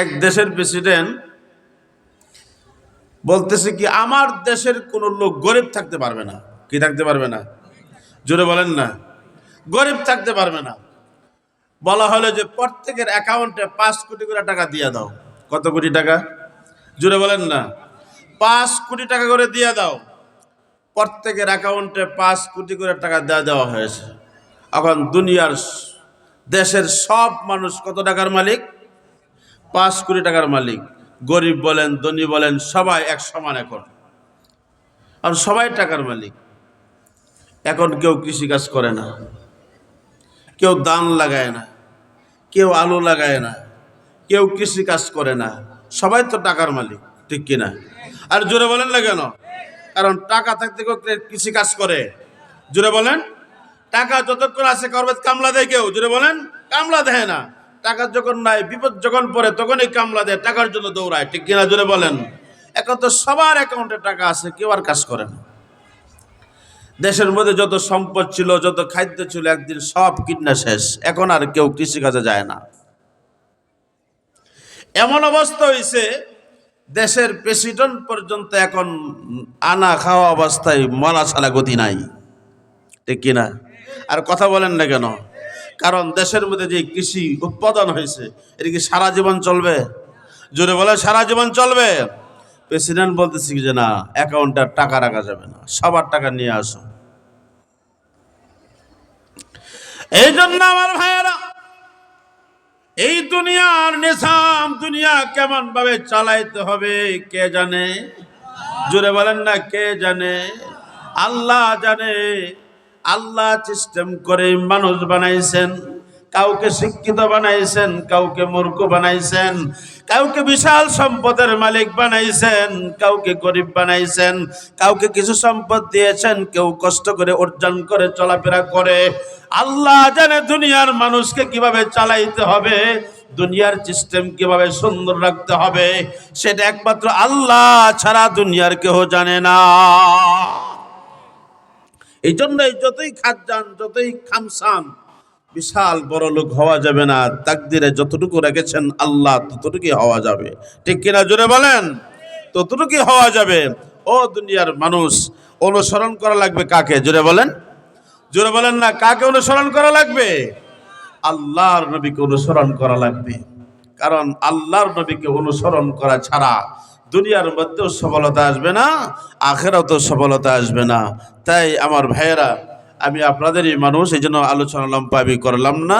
এক দেশের প্রেসিডেন্ট বলতেছে কি, আমার দেশের কোনো লোক গরিব থাকতে পারবে না। কি থাকতে পারবে না? জোরে বলেন না। গরিব থাকতে পারবে না। বলা হলো যে, প্রত্যেকের অ্যাকাউন্টে পাঁচ কোটি করে টাকা দিয়ে দাও। কত কোটি টাকা? জুড়ে বলেন না। পাঁচ কোটি টাকা করে দিয়ে দাও। প্রত্যেকের অ্যাকাউন্টে পাঁচ কোটি করে টাকা দেওয়া দেওয়া হয়েছে। এখন দুনিয়ার দেশের সব মানুষ কত টাকার মালিক? পাঁচ কোটি টাকার মালিক। গরিব বলেন, ধনী বলেন, সবাই এক সমান এখন। আর সবাই টাকার মালিক। এখন কেউ কৃষিকাজ করে না। কেউ দান লাগায় না। কেউ আলু লাগায় না। কেউ কৃষি কাজ করে না। সবাই তো টাকার মালিক, ঠিক কিনা? আর জোরে বলেন না কেন? কারণ টাকা থাকতে কেউ কৃষি কাজ করে। জোরে বলেন। টাকা যতক্ষণ আছে করবে কামলা দেয় কেউ। জোরে বলেন, কামলা দেয় না। টাকা যখন নাই, বিপদ যখন পড়ে, তখনই কামলা দেয়, টাকার জন্য দৌড়ায়। ঠিক কিনা জোরে বলেন? এখন তো সবার অ্যাকাউন্টে টাকা আছে, কেউ আর কাজ করে না। দেশের মধ্যে যত সম্পদ ছিল, যত খাদ্য ছিল, একদিন সব কিডনা শেষ। এখন আর কেউ কৃষিকাজে যায় না। এমন অবস্থা হয়েছে দেশের প্রেসিডেন্ট পর্যন্ত এখন আনা খাওয়া অবস্থায় মরা ছাড়া গতি নাই। ঠিক কিনা? আর কথা বলেন না কেন? কারণ দেশের মধ্যে যে কৃষি উৎপাদন হয়েছে, এটা কি সারা জীবন চলবে? জোরে বলে সারা জীবন চলবে? প্রেসিডেন্ট বলতেছি যে না অ্যাকাউন্টে টাকা রাখা যাবে না, সবার টাকা নিয়ে আসো। এই জন্য আমার ভাইয়েরা, এই দুনিয়ার নিজাম দুনিয়া কেমন ভাবে চালাইতে হবে, কে জানে? জোরে বলেন না, কে জানে? আল্লাহ জানে। আল্লাহ সিস্টেম করে মানুষ বানাইছেন, কাউকে শিক্ষিত বানাইছেন, কাউকে মূর্খ বানাইছেন, কাউকে বিশাল সম্পদের মালিক বানাইছেন, কাউকে গরিব বানাইছেন, কাউকে কিছু সম্পদ দিয়েছেন, কেউ কষ্ট করে অর্জন করে, চলাফেরা করে। আল্লাহ জানে দুনিয়ার মানুষকে কীভাবে চালাইতে হবে, দুনিয়ার সিস্টেম কীভাবে সুন্দর রাখতে হবে, সেটা একমাত্র আল্লাহ ছাড়া দুনিয়ার কেউ জানে না। এই জন্যই যতই খাজান যতই খামসান বিশাল বড় লোক হওয়া যাবে না। তাকদিরে যতটুকু রেখেছেন আল্লাহ, ততটুকুই হওয়া যাবে। ঠিক কিনা জোরে বলেন? ততটুকুই হওয়া যাবে। ও দুনিয়ার মানুষ, অনুসরণ করা লাগবে কাকে? জোরে বলেন। জোরে বলেন না, কাকে অনুসরণ করা লাগবে? আল্লাহর নবীকে অনুসরণ করা লাগবে। কারণ আল্লাহর নবীকে অনুসরণ করা ছাড়া দুনিয়ার মধ্যেও সফলতা আসবে না, আখেরাতেও সফলতা আসবে না। তাই আমার ভাইয়েরা, আমি আপনাদেরই মানুষ, এই জন্য আলোচনা লম্পা আমি করলাম না।